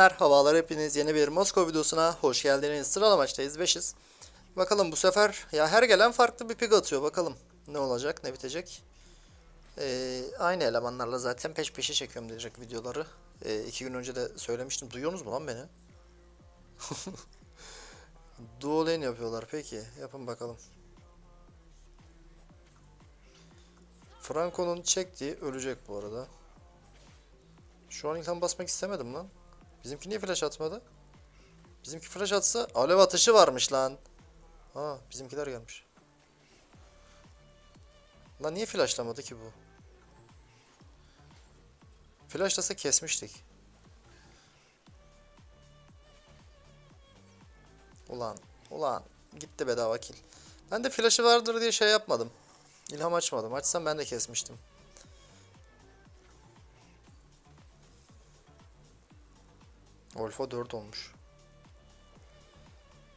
merhabalar hepiniz yeni bir Moskova videosuna hoş geldiniz. Sıralama maçtayız 5'iz. Bakalım bu sefer ya her gelen farklı bir pik atıyor bakalım ne olacak ne bitecek. Ee, aynı elemanlarla zaten peş peşe çekiyorum diyecek videoları. Ee, gün önce de söylemiştim. Duyuyorsunuz mu lan beni? Lane yapıyorlar peki yapın bakalım. Franco'nun çektiği ölecek bu arada. Şu an ilham basmak istemedim lan. Bizimki niye flash atmadı? Bizimki flash atsa alev atışı varmış lan. Aa bizimkiler gelmiş. Lan niye flashlamadı ki bu? Flashlasa kesmiştik. Ulan, ulan gitti bedava kill. Ben de flash'ı vardır diye şey yapmadım. İlham açmadım. Açsam ben de kesmiştim. Wolf'a 4 olmuş.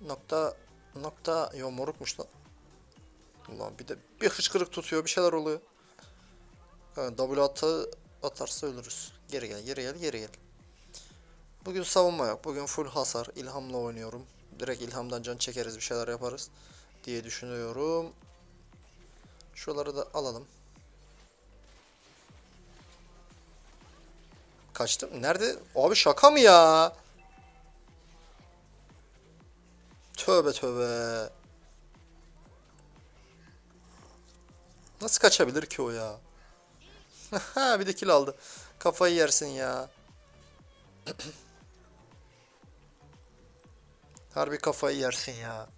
Nokta nokta yo morukmuş lan. Ulan bir de bir hıçkırık tutuyor bir şeyler oluyor. Ha, W atı atarsa ölürüz. Geri gel geri gel geri gel. Bugün savunma yok. Bugün full hasar. İlhamla oynuyorum. Direkt ilhamdan can çekeriz bir şeyler yaparız diye düşünüyorum. Şuraları da alalım. Kaçtım. Nerede? Abi şaka mı ya? Tövbe tövbe. Nasıl kaçabilir ki o ya? bir de kill aldı. Kafayı yersin ya. Harbi kafayı yersin ya.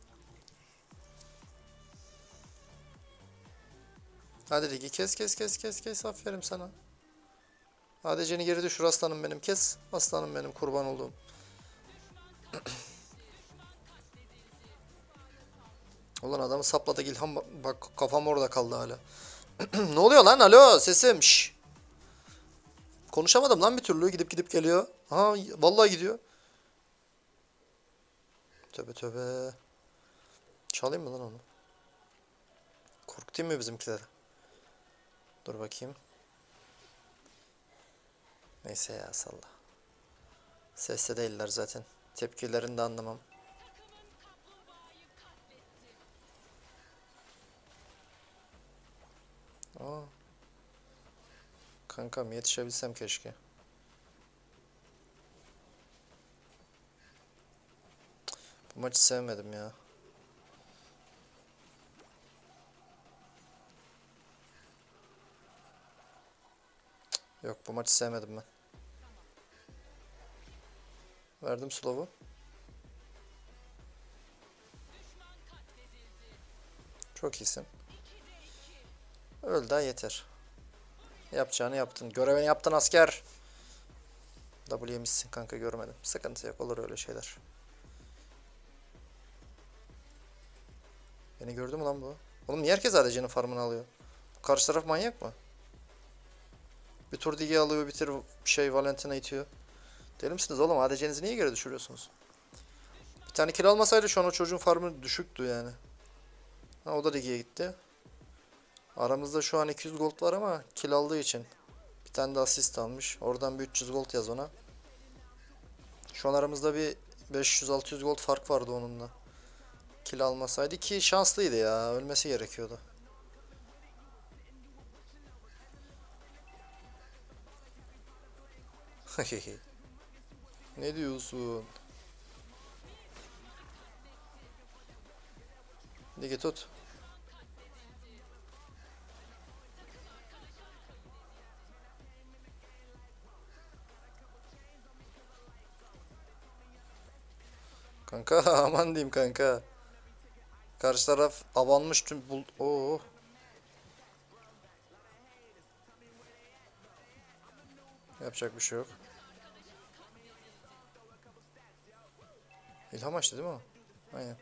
Hadi Rigi kes kes kes kes kes aferin sana. ADC'ni geri düşür aslanım benim kes. Aslanım benim kurban olduğum. Ulan adamı sapladı İlham bak kafam orada kaldı hala. ne oluyor lan alo sesim şş. Konuşamadım lan bir türlü gidip gidip geliyor. Ha vallahi gidiyor. Tövbe tövbe. Çalayım mı lan onu? Korkutayım mı bizimkileri? Dur bakayım. Neyse ya salla. Sesle değiller zaten. Tepkilerini de anlamam. Aa. Kankam yetişebilsem keşke. Bu maçı sevmedim ya. Yok bu maçı sevmedim ben. Verdim slow'u. Çok iyisin. Öl daha yeter. Yapacağını yaptın. Görevini yaptın asker. W yemişsin kanka görmedim. Sıkıntı yok olur öyle şeyler. Beni gördü mü lan bu? Oğlum niye herkes ADC'nin farmını alıyor? Karşı taraf manyak mı? Bir tur digi alıyor, bitir şey Valentina itiyor. Deli misiniz oğlum? ADC'nizi niye geri düşürüyorsunuz? Bir tane kill almasaydı şu an o çocuğun farmı düşüktü yani. Ha, o da digiye gitti. Aramızda şu an 200 gold var ama kill aldığı için. Bir tane de asist almış. Oradan bir 300 gold yaz ona. Şu an aramızda bir 500-600 gold fark vardı onunla. Kill almasaydı ki şanslıydı ya. Ölmesi gerekiyordu. ne diyorsun? Ligi tut. Kanka aman diyeyim kanka. Karşı taraf abanmış tüm bul... Oo. Yapacak bir şey yok. İlham açtı değil mi o? Aynen.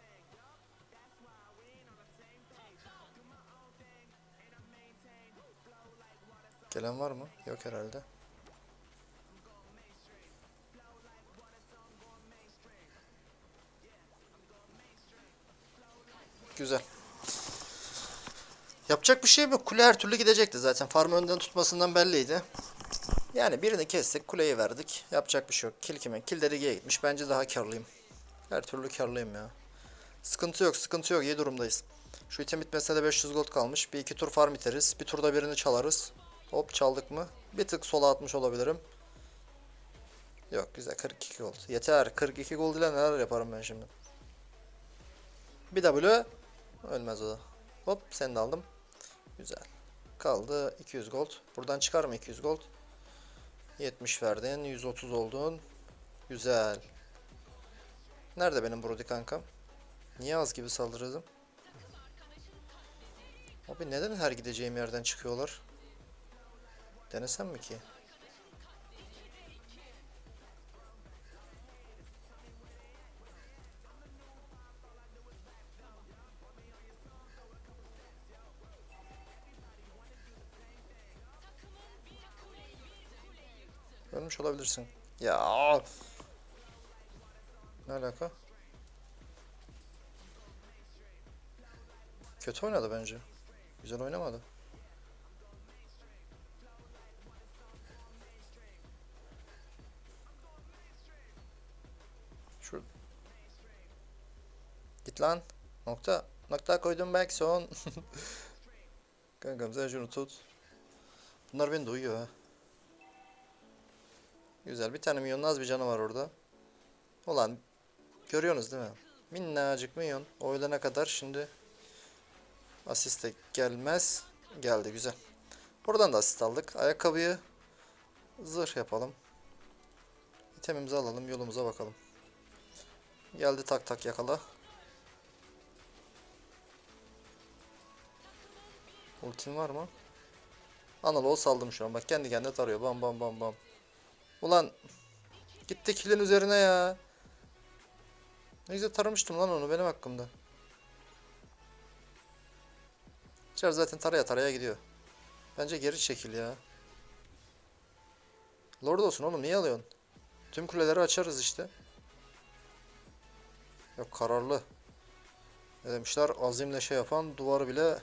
Gelen var mı? Yok herhalde. Güzel. Yapacak bir şey yok. Kule her türlü gidecekti zaten. Farmı önden tutmasından belliydi. Yani birini kestik, kuleyi verdik. Yapacak bir şey yok. Kill kime? Kill de gitmiş. Bence daha karlıyım. Her türlü karlıyım ya. Sıkıntı yok, sıkıntı yok. İyi durumdayız. Şu item bitmesine de 500 gold kalmış. Bir iki tur farm iteriz. Bir turda birini çalarız. Hop çaldık mı? Bir tık sola atmış olabilirim. Yok güzel 42 gold. Yeter. 42 gold ile neler yaparım ben şimdi. Bir W. Ölmez o da. Hop seni de aldım. Güzel. Kaldı 200 gold. Buradan çıkar mı 200 gold? 70 verdin. 130 oldun. Güzel. Nerede benim Brody kankam? Niye az gibi saldırıyordum? Abi neden her gideceğim yerden çıkıyorlar? Denesem mi ki? Ölmüş olabilirsin. Ya. Ne alaka? Kötü oynadı bence. Güzel oynamadı. Şu Git lan. Nokta. Nokta koydum belki son. Kankam sen şunu tut. Bunlar beni duyuyor ha. Güzel. Bir tane milyonun az bir canı var orada. Ulan görüyorsunuz değil mi? Minnacık milyon. O ölene kadar şimdi asiste gelmez. Geldi güzel. Buradan da asist aldık. Ayakkabıyı zırh yapalım. İtemimizi alalım. Yolumuza bakalım. Geldi tak tak yakala. Ultin var mı? Analog saldım şu an. Bak kendi kendine tarıyor. Bam bam bam bam. Ulan gitti kilin üzerine ya. Ne güzel taramıştım lan onu benim hakkımda. Çar zaten taraya taraya gidiyor. Bence geri çekil ya. Lord olsun oğlum niye alıyorsun? Tüm kuleleri açarız işte. Yok kararlı. Ne demişler? Azimle şey yapan duvarı bile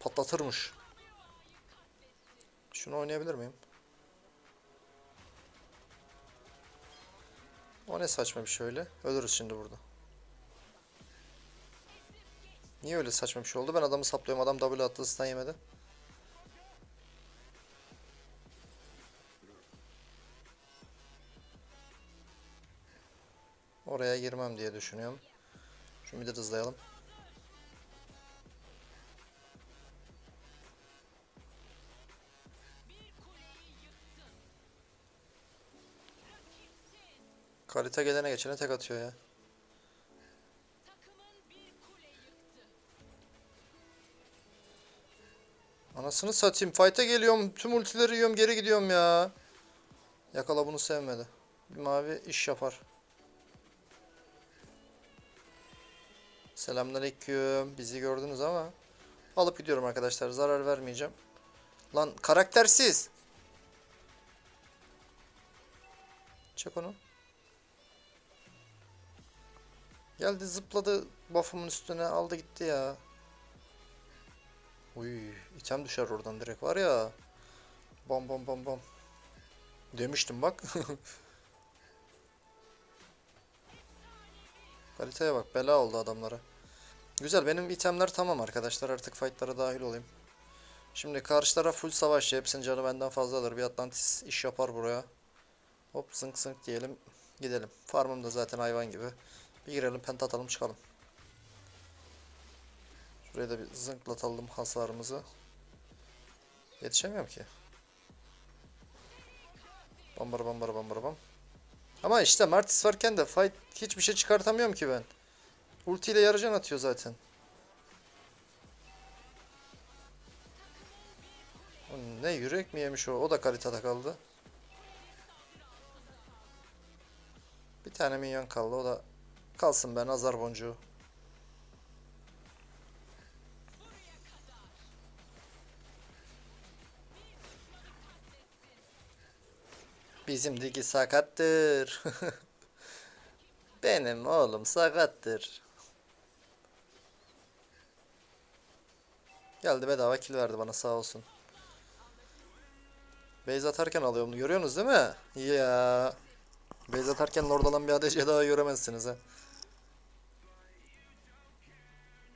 patlatırmış. Şunu oynayabilir miyim? O ne saçma bir şey öyle. Ölürüz şimdi burada. Niye öyle saçma bir şey oldu? Ben adamı saplıyorum. Adam W attı stun yemedi. Oraya girmem diye düşünüyorum. Şu midi hızlayalım. Kalite gelene geçene tek atıyor ya. Anasını satayım. Fight'a geliyorum. Tüm ultileri yiyorum. Geri gidiyorum ya. Yakala bunu sevmedi. Bir mavi iş yapar. Selamünaleyküm. Bizi gördünüz ama. Alıp gidiyorum arkadaşlar. Zarar vermeyeceğim. Lan karaktersiz. Çek onu. Geldi zıpladı buff'ımın üstüne aldı gitti ya. Uy, item düşer oradan direkt var ya. Bam bam bam bam. Demiştim bak. Kaliteye bak bela oldu adamlara. Güzel benim itemler tamam arkadaşlar artık fightlara dahil olayım. Şimdi karşı taraf full savaşçı hepsinin canı benden fazladır. Bir Atlantis iş yapar buraya. Hop zınk zınk diyelim gidelim. Farmım da zaten hayvan gibi. Bir girelim penta atalım çıkalım. Şuraya da bir zınklatalım hasarımızı. Yetişemiyorum ki. Bambara bambara bambara bam. Ama işte Martis varken de fight hiçbir şey çıkartamıyorum ki ben. Ulti ile yarıcan atıyor zaten. Ne yürek mi yemiş o? O da kalitede kaldı. Bir tane minyon kaldı. O da kalsın ben azar boncuğu. Bizim digi sakattır. Benim oğlum sakattır. Geldi bedava kill verdi bana sağ olsun. Base atarken alıyorum. Görüyorsunuz değil mi? Ya. Base atarken lord alan bir ADC daha göremezsiniz ha.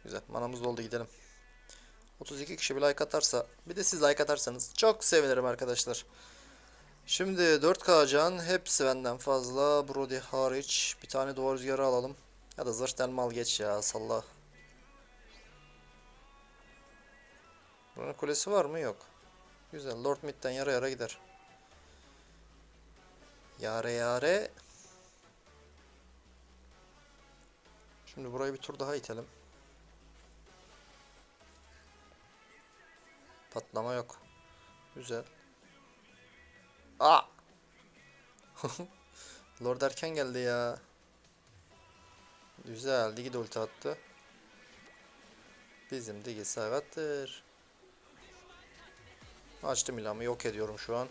Güzel. Manamız doldu gidelim. 32 kişi bir like atarsa bir de siz like atarsanız çok sevinirim arkadaşlar. Şimdi 4K can hepsi benden fazla. Brody hariç. Bir tane duvar rüzgarı alalım. Ya da zırh delmal geç ya salla. Buranın kulesi var mı? Yok. Güzel. Lord Mid'den yara yara gider. Yare yare. Şimdi burayı bir tur daha itelim. Patlama yok. Güzel. Aa! Lord erken geldi ya. Güzel. Digi de ulti attı. Bizim Digi savattır. Açtım ilamı yok ediyorum şu an.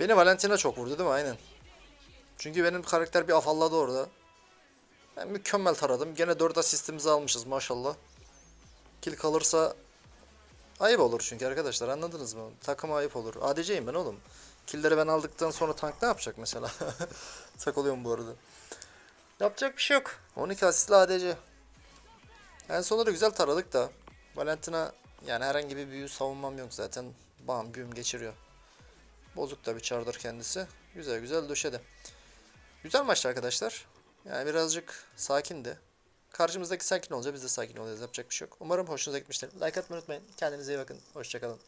Beni Valentina çok vurdu değil mi? Aynen. Çünkü benim karakter bir afalladı orada. Ben mükemmel taradım. Gene 4 asistimizi almışız maşallah. Kill kalırsa ayıp olur çünkü arkadaşlar anladınız mı? Takıma ayıp olur. ADC'yim ben oğlum. Killleri ben aldıktan sonra tank ne yapacak mesela? Takılıyorum bu arada. Yapacak bir şey yok. 12 asistli ADC. En sonunda güzel taradık da. Valentina yani herhangi bir büyü savunmam yok zaten. Bam büyüm geçiriyor. Bozuk da bir çardır kendisi. Güzel güzel döşedi. Güzel maçtı arkadaşlar. Yani birazcık sakindi. Karşımızdaki sakin olunca biz de sakin oluyoruz. Yapacak bir şey yok. Umarım hoşunuza gitmiştir. Like atmayı unutmayın. Kendinize iyi bakın. Hoşçakalın.